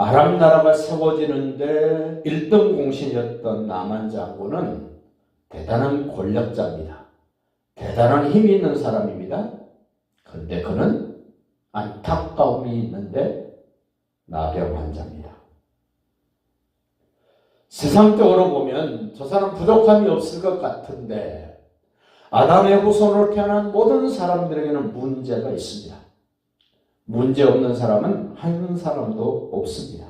아람 나라가 세워지는데 1등 공신이었던 나만 장군은 대단한 권력자입니다. 대단한 힘이 있는 사람입니다. 그런데 그는 안타까움이 있는데 나병 환자입니다. 세상적으로 보면 저 사람 부족함이 없을 것 같은데 아담의 후손으로 태어난 모든 사람들에게는 문제가 있습니다. 문제 없는 사람은 한 사람도 없습니다.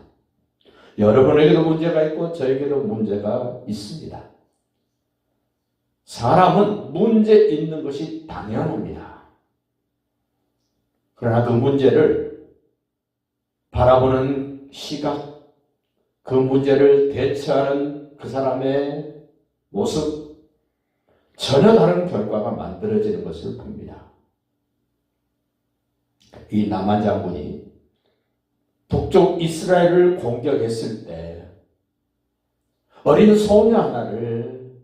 여러분에게도 문제가 있고 저에게도 문제가 있습니다. 사람은 문제 있는 것이 당연합니다. 그러나 그 문제를 바라보는 시각, 그 문제를 대처하는 그 사람의 모습, 전혀 다른 결과가 만들어지는 것을 봅니다. 이 남한 장군이 북쪽 이스라엘을 공격했을 때 어린 소녀 하나를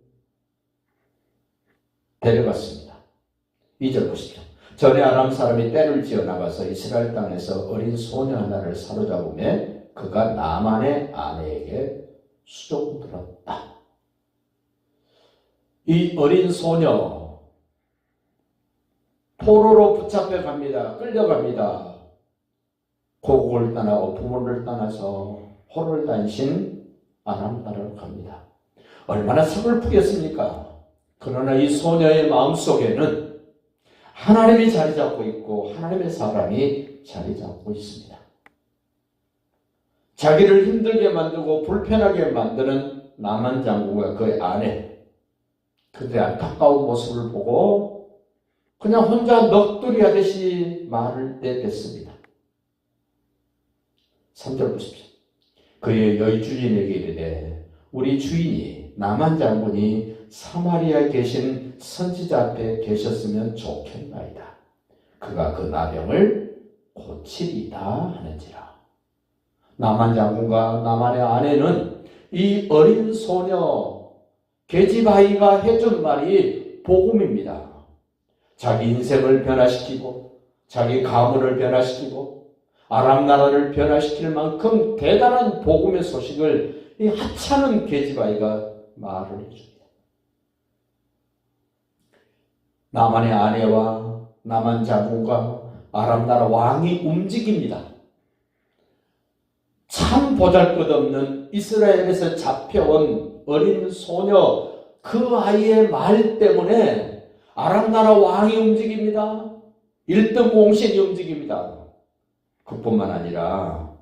데려갔습니다. 2절 보십시오. 전에 아람 사람이 때를 지어 나가서 이스라엘 땅에서 어린 소녀 하나를 사로잡으며 그가 나만의 아내에게 수종 들었다. 이 어린 소녀 포로로 붙잡혀 갑니다. 끌려갑니다. 고국을 떠나 부모를 떠나서 호를 단신 아람 나라로 갑니다. 얼마나 서글프겠습니까? 그러나 이 소녀의 마음속에는 하나님이 자리 잡고 있고 하나님의 사람이 자리 잡고 있습니다. 자기를 힘들게 만들고 불편하게 만드는 남한 장군과 그의 아내 그들의 안타까운 모습을 보고 그냥 혼자 넋두리 하듯이 말을 떼댔습니다. 3절 보십시오. 그의 여의 주인에게 이르되 우리 주인이 남한 장군이 사마리아에 계신 선지자 앞에 계셨으면 좋겠나이다. 그가 그 나병을 고치리다 하는지라. 남한 장군과 남한의 아내는 이 어린 소녀 계집아이가 해준 말이 복음입니다. 자기 인생을 변화시키고 자기 가문을 변화시키고 아람 나라를 변화시킬 만큼 대단한 복음의 소식을 이 하찮은 계집아이가 말을 해줍니다. 나만의 아내와 나만 장군과 아람 나라 왕이 움직입니다. 참 보잘것없는 이스라엘에서 잡혀온 어린 소녀 그 아이의 말 때문에 아람 나라 왕이 움직입니다. 1등 공신이 움직입니다. 그뿐만 아니라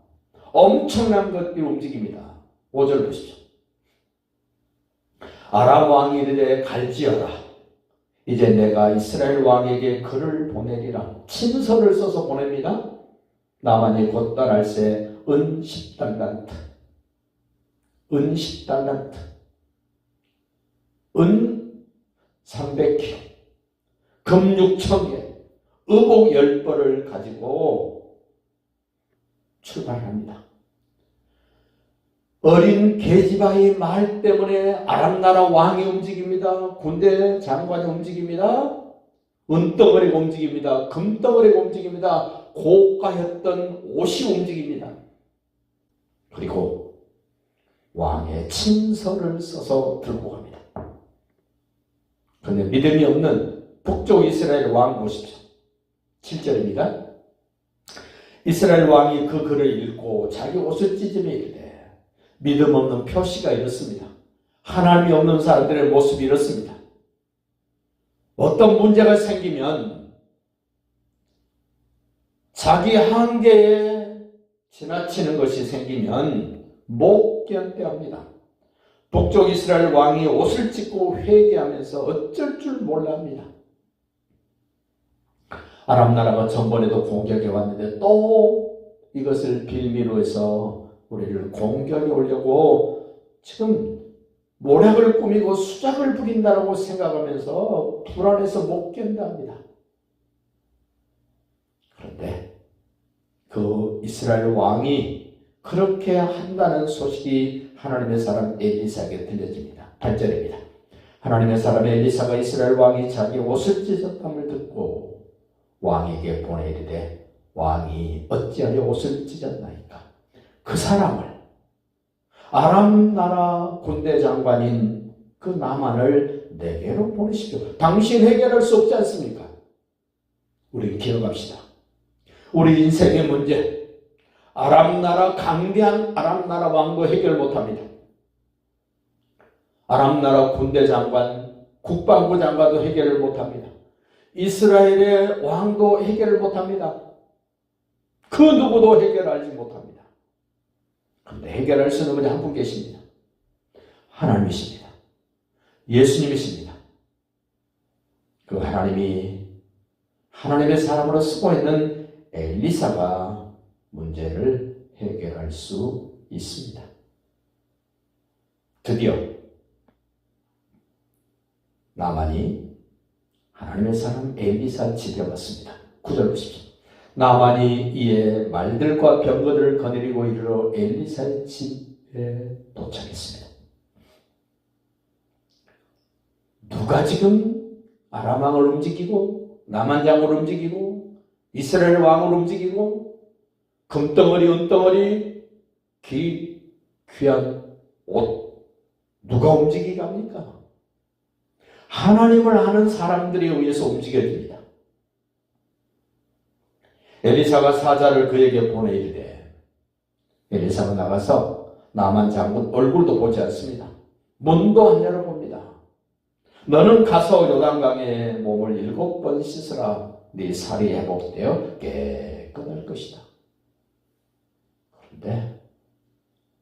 엄청난 것들이 움직입니다. 5절 보십시오. 아람 왕이 이르되 갈지어라. 이제 내가 이스라엘 왕에게 글을 보내리라. 친서를 써서 보냅니다. 나만이 곧 떠날새 은 10달란트. 은 10달란트. 은 300kg. 금 6천개. 의복 10벌을 가지고 출발합니다. 어린 계집아의 말 때문에 아람 나라 왕이 움직입니다. 군대 장관이 움직입니다. 은덩어리가 움직입니다. 금덩어리가 움직입니다. 고가였던 옷이 움직입니다. 그리고 왕의 친서를 써서 들고 갑니다. 그런데 믿음이 없는 북쪽 이스라엘 왕 보십시오. 7절입니다. 이스라엘 왕이 그 글을 읽고 자기 옷을 찢으며 이르되 믿음 없는 표시가 이렇습니다. 하나님이 없는 사람들의 모습이 이렇습니다. 어떤 문제가 생기면 자기 한계에 지나치는 것이 생기면 못 견뎌합니다. 북쪽 이스라엘 왕이 옷을 찢고 회개하면서 어쩔 줄 몰랍니다. 아람 나라가 전번에도 공격해 왔는데 또 이것을 빌미로 해서 우리를 공격해 오려고 지금 모략을 꾸미고 수작을 부린다라고 생각하면서 불안해서 못 견답니다. 그런데 그 이스라엘 왕이 그렇게 한다는 소식이 하나님의 사람 엘리사에게 들려집니다. 8절입니다. 하나님의 사람 엘리사가 이스라엘 왕이 자기 옷을 찢었함을 듣고 왕에게 보내이르되 왕이 어찌하여 옷을 찢었나이까 그 사람을 아람 나라 군대 장관인 그 나만을 내게로 보내십시오. 당신 해결할 수 없지 않습니까? 우리 기억합시다. 우리 인생의 문제, 아람 나라 강대한 아람 나라 왕도 해결 못합니다. 아람 나라 군대 장관, 국방부 장관도 해결을 못합니다. 이스라엘의 왕도 해결을 못합니다. 그 누구도 해결하지 못합니다. 그런데 해결할 수 있는 분이 한 분 계십니다. 하나님이십니다. 예수님이십니다. 그 하나님이 하나님의 사람으로 쓰고 있는 엘리사가 문제를 해결할 수 있습니다. 드디어 나만이 하나님의 사람 엘리사 집에 왔습니다. 구절 보십시오. 나만이 이에 말들과 병거들을 거느리고 이르러 엘리사의 집에 도착했습니다. 누가 지금 아람왕을 움직이고 남한장을 움직이고 이스라엘 왕을 움직이고 금덩어리 은덩어리 귀 귀한 옷 누가 움직이게 합니까? 하나님을 아는 사람들에 의해서 움직여집니다. 엘리사가 사자를 그에게 보내 이르되 엘리사가 나가서 나만 장군 얼굴도 보지 않습니다. 문도 안 열어봅니다. 너는 가서 요단강에 몸을 일곱 번 씻으라. 네 살이 회복되어 깨끗할 것이다. 그런데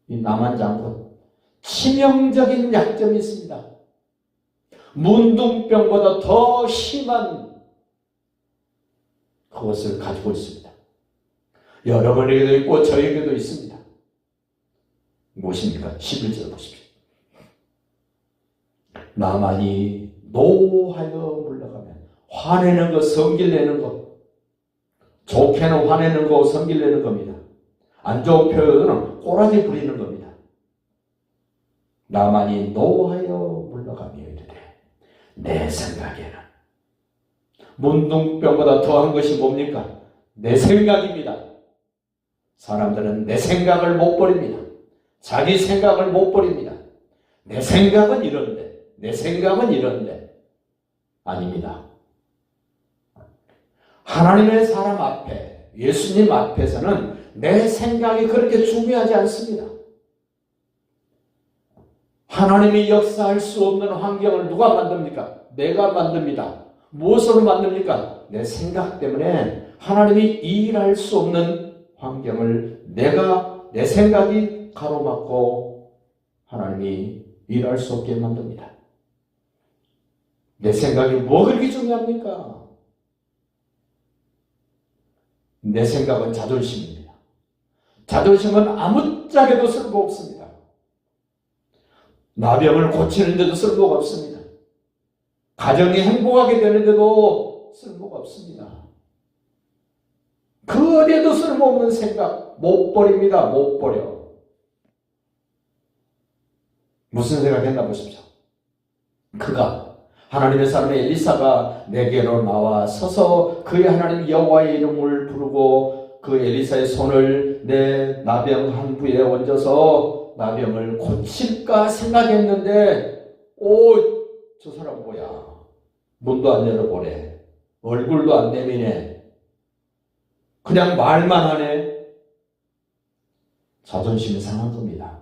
이 남한 장군 치명적인 약점이 있습니다. 문둥병보다 더 심한 그것을 가지고 있습니다. 여러분에게도 있고 저에게도 있습니다. 무엇입니까? 11절 보십시오. 나만이 노하여 물러가면 화내는 거, 성질내는 거 좋게는 화내는 거, 성질내는 겁니다. 안 좋은 표현은 꼬라지 부리는 겁니다. 나만이 노하여 물러가며 내 생각에는 문둥병보다 더한 것이 뭡니까? 내 생각입니다. 사람들은 내 생각을 못 버립니다. 자기 생각을 못 버립니다. 내 생각은 이런데, 내 생각은 이런데. 아닙니다. 하나님의 사람 앞에, 예수님 앞에서는 내 생각이 그렇게 중요하지 않습니다. 하나님이 역사할 수 없는 환경을 누가 만듭니까? 내가 만듭니다. 무엇으로 만듭니까? 내 생각 때문에 하나님이 일할 수 없는 환경을 내가, 내 생각이 가로막고 하나님이 일할 수 없게 만듭니다. 내 생각이 뭐 그렇게 중요합니까? 내 생각은 자존심입니다. 자존심은 아무짝에도 쓸모 없습니다. 나병을 고치는데도 쓸모가 없습니다. 가정이 행복하게 되는데도 쓸모가 없습니다. 그 어디에도 쓸모없는 생각 못 버립니다. 못 버려. 무슨 생각했나 보십시오. 그가 하나님의 사람의 엘리사가 내게로 나와 서서 그의 하나님 여호와의 이름을 부르고 그 엘리사의 손을 내 나병 한 부에 얹어서 나병을 고칠까 생각했는데 오 저 사람 뭐야? 문도 안 열어보네. 얼굴도 안 내미네. 그냥 말만 하네. 자존심이 상한 겁니다.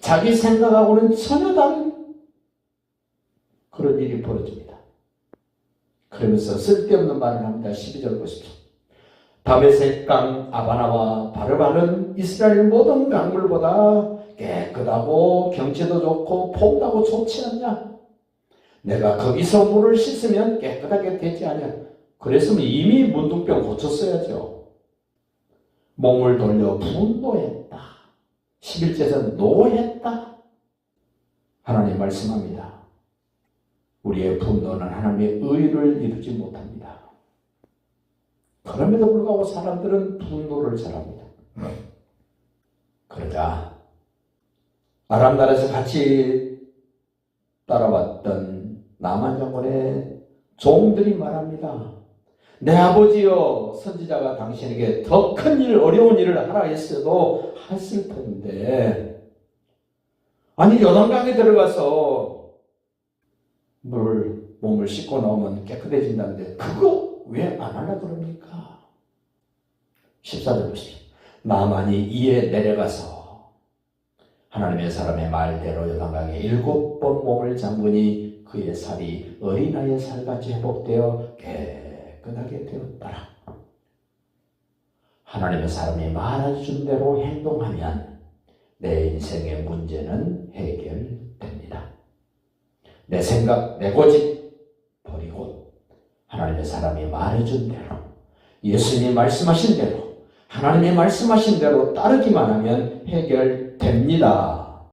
자기 생각하고는 전혀 다른 그런 일이 벌어집니다. 그러면서 쓸데없는 말을 합니다. 12절 보십시오 다메섹 강 아바나와 바르바는 이스라엘 모든 강물보다 깨끗하고 경치도 좋고 폼나고 좋지 않냐? 내가 거기서 물을 씻으면 깨끗하게 되지 않냐? 그랬으면 이미 문둥병 고쳤어야죠. 몸을 돌려 분노했다. 11절에서 노했다. 하나님 말씀합니다. 우리의 분노는 하나님의 의를 이루지 못합니다. 그럼에도 불구하고 사람들은 분노를 잘합니다. 그러자 아람 나라에서 같이 따라왔던 남한 장군의 종들이 말합니다. 내 아버지여 선지자가 당신에게 더 큰 일, 어려운 일을 하라 했어도 했을 텐데 아니 요단강에 들어가서 물 몸을 씻고 나오면 깨끗해진다는데 그거 왜 안 하려 그럽니까? 14절 보십시오. 나만이 이에 내려가서 하나님의 사람의 말대로 요단강에 일곱 번 몸을 잠그니 그의 살이 어린아이의 살같이 회복되어 깨끗하게 되었더라. 하나님의 사람이 말해준 대로 행동하면 내 인생의 문제는 해결됩니다. 내 생각, 내 고집 하나님의 사람이 말해준 대로 예수님이 말씀하신 대로 하나님이 말씀하신 대로 따르기만 하면 해결됩니다.